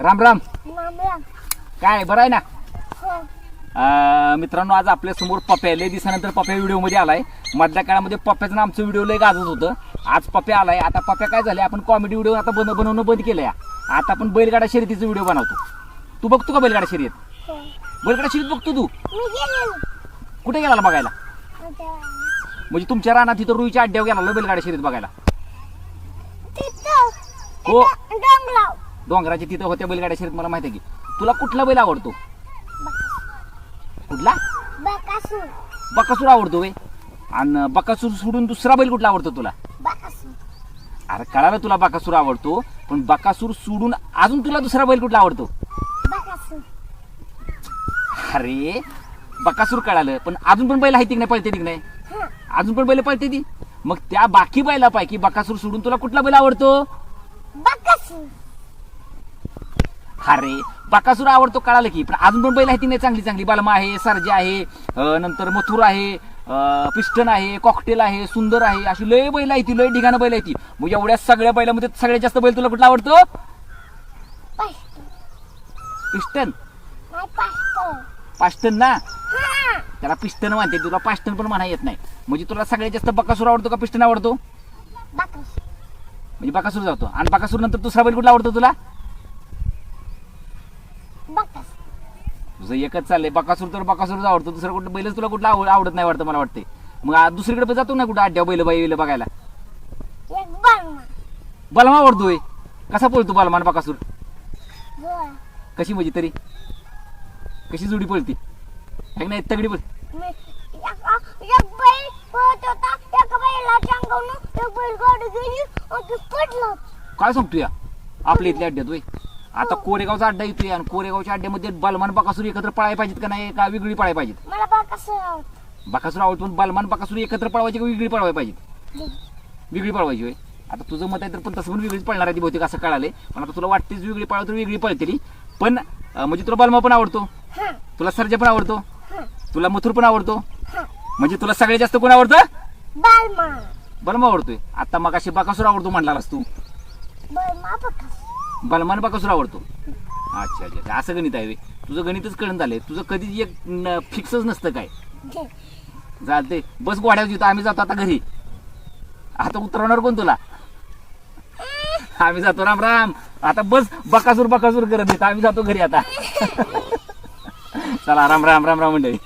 राम राम. काय बरं आहे ना? हो. अं, मित्रांनो आज आपल्यासमोर पप्या लय दिवसानंतर पप्या व्हिडिओमध्ये आलाय. मधल्या काळामध्ये पप्याचं आमचं व्हिडिओ लय गाजत होतं. आज पप्या आलाय. आता पप्या काय झाले आपण कॉमेडी व्हिडिओ आता बन बनवणं बंद केलंय. आता आपण बैलगाडा शर्यतीचा व्हिडिओ बनवतो. तू बघतो का बैलगाडा शर्यत? हो. बैलगाडा शर्यत बघतो तू. कुठे गेला बघायला? म्हणजे तुमच्या रानात तिथं रुईच्या अड्ड्यावर गेला बैलगाडा शर्यत बघायला. हो. डोंगराच्या तिथं होत्या बैलगाड्या शर्यत मला माहिती आहे की. तुला कुठला बैल आवडतो? कुठला? बकासूर बकासूर आवडतो वे आणि बकासूर सोडून दुसरा बैल कुठला आवडतो तुला? अरे कळालं तुला बकासूर आवडतो पण बकासूर सोडून अजून तुला दुसरा बैल कुठला आवडतो? अरे बकासूर कळालं पण अजून पण बैल आहे तिक नाही पळते तिक नाही अजून पण बैल पळते ती. मग त्या बाकी बैलापैकी बकासूर सोडून तुला कुठला बैल आवडतो? बकासूर. अरे बकासूर आवडतो कळालं की. पण अजून पण बैल आहे ती नाही चांगली चांगली. बालमा आहे सरजा आहे नंतर मथुर आहे पिस्टन आहे कॉकटेल आहे सुंदर आहे. अशी लय बैल आहे ती लय ठिकाणं बैल आहे ती. मग एवढ्या सगळ्या बैलामध्ये सगळ्यात जास्त बैल तुला कुठला आवडतो? पिस्टन पास्टन ना? त्याला पिस्टन म्हणते. तुला पास्टन पण म्हणा येत नाही. म्हणजे तुला सगळ्यात जास्त बकासूर आवडतो का पिस्टन आवडतो? म्हणजे बकासूर जातो. आणि बकासूर नंतर दुसरा बैल कुठला आवडतो तुला? तुझं एकच चाललंय बकासूर तर बकासूरच आवडतो दुसरा कुठं बैलच तुला कुठला आवड- आवडत नाही वाटतं मला वाटते मग आ- दुसरीकडे पण जातो ना कुठं अड्ड्या बैल बाई बैल बघायला? एक बलमा. आवडतोय. कसा पळतो बलमान बकासूर? कशी म्हणजे तरी? कशी जोडी पळती? है की नाही तगडी पळ मी एक एक बैल पळत होता एक बैला टांगवून एक बैल गाडी गेली आणि ते पडलं. काय सांगतो या? आपल्या इथल्या अड्ड्यात होय. आता कोरेगावचा अड्डा येतोय आणि कोरेगावच्या अड्ड्यामध्ये बलमान बकासूर एकत्र पळायला पाहिजेत का नाही? का वेगळी पळायला पाहिजेत? मला बकासूर. आवडतं बकासूर आवडतो पण बलमान बकासूर एकत्र पळवायची का वेगळी पळवायला पाहिजेत? वेगळी पळवायची होय. आता तुझं मत आहे तर पण तसं पण वेगळीच पळणार आहे ती बहुतेक असं कळाले पण आता तुला वाटतेच वेगळी पळावं तर वेगळी पळते पण अं, म्हणजे तुला बलमा पण आवडतो. तुला सर्जा पण आवडतो. तुला मथुर पण आवडतो. म्हणजे तुला सगळ्यात जास्त कोण आवडतं? बलमा. आवडतोय. आता मग अशी बकासूर आवडतो म्हणलास तू. बलमान बकासूर आवडतो अच्छा अच्छा अच्छा. असं गणित आहे होय. तुझं गणितच कळून झालंय. तुझं कधीच एक फिक्सच नसतं काय. चालते बस गोड्यावर जिथं आम्ही जातो आता घरी. आता उतरवणार कोण तुला? आम्ही जातो. राम राम. आता बस बकासूर बकासूर करत येत आम्ही जातो घरी आता. चला राम राम राम राम मंडळी.